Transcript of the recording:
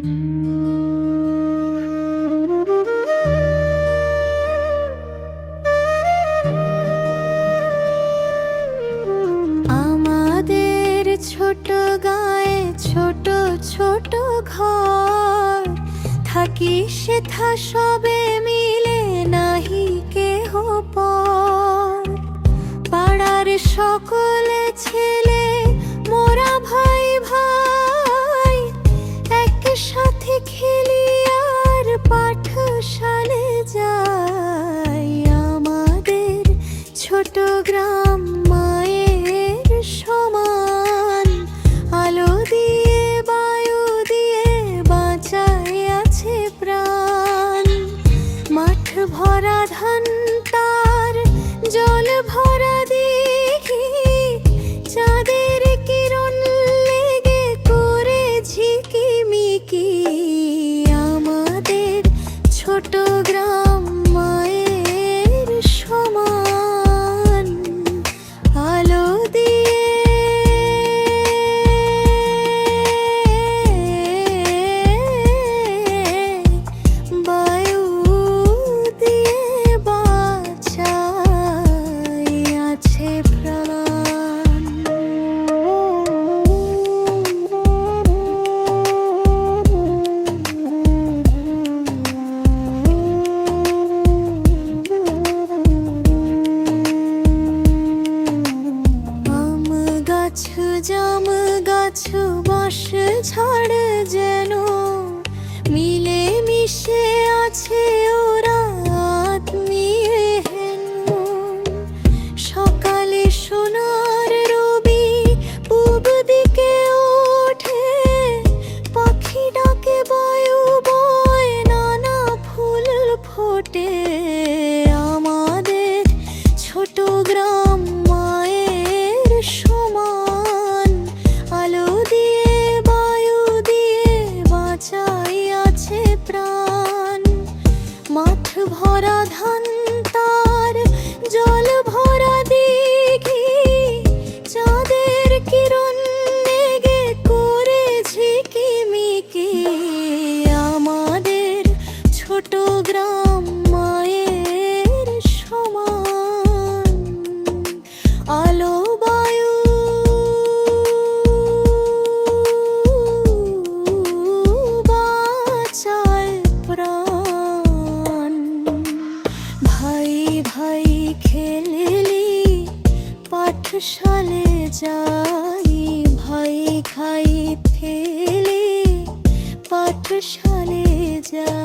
আমাদের ছোট গায়ে ছোট ছোট ঘর। থাকি সে থা সবে মিলে নাহি কেহ পর। পাড়ার সকলে ছেলে বাঁধন জল ভরা দেখি চাঁদের কিরণ লেগে করে ঝিকিমিকি আমাদের ছোট গ্রাম আজ ভাই খেলেলি পাঠশালে যাই ভাই খাই ফেলে পাঠশালে যাই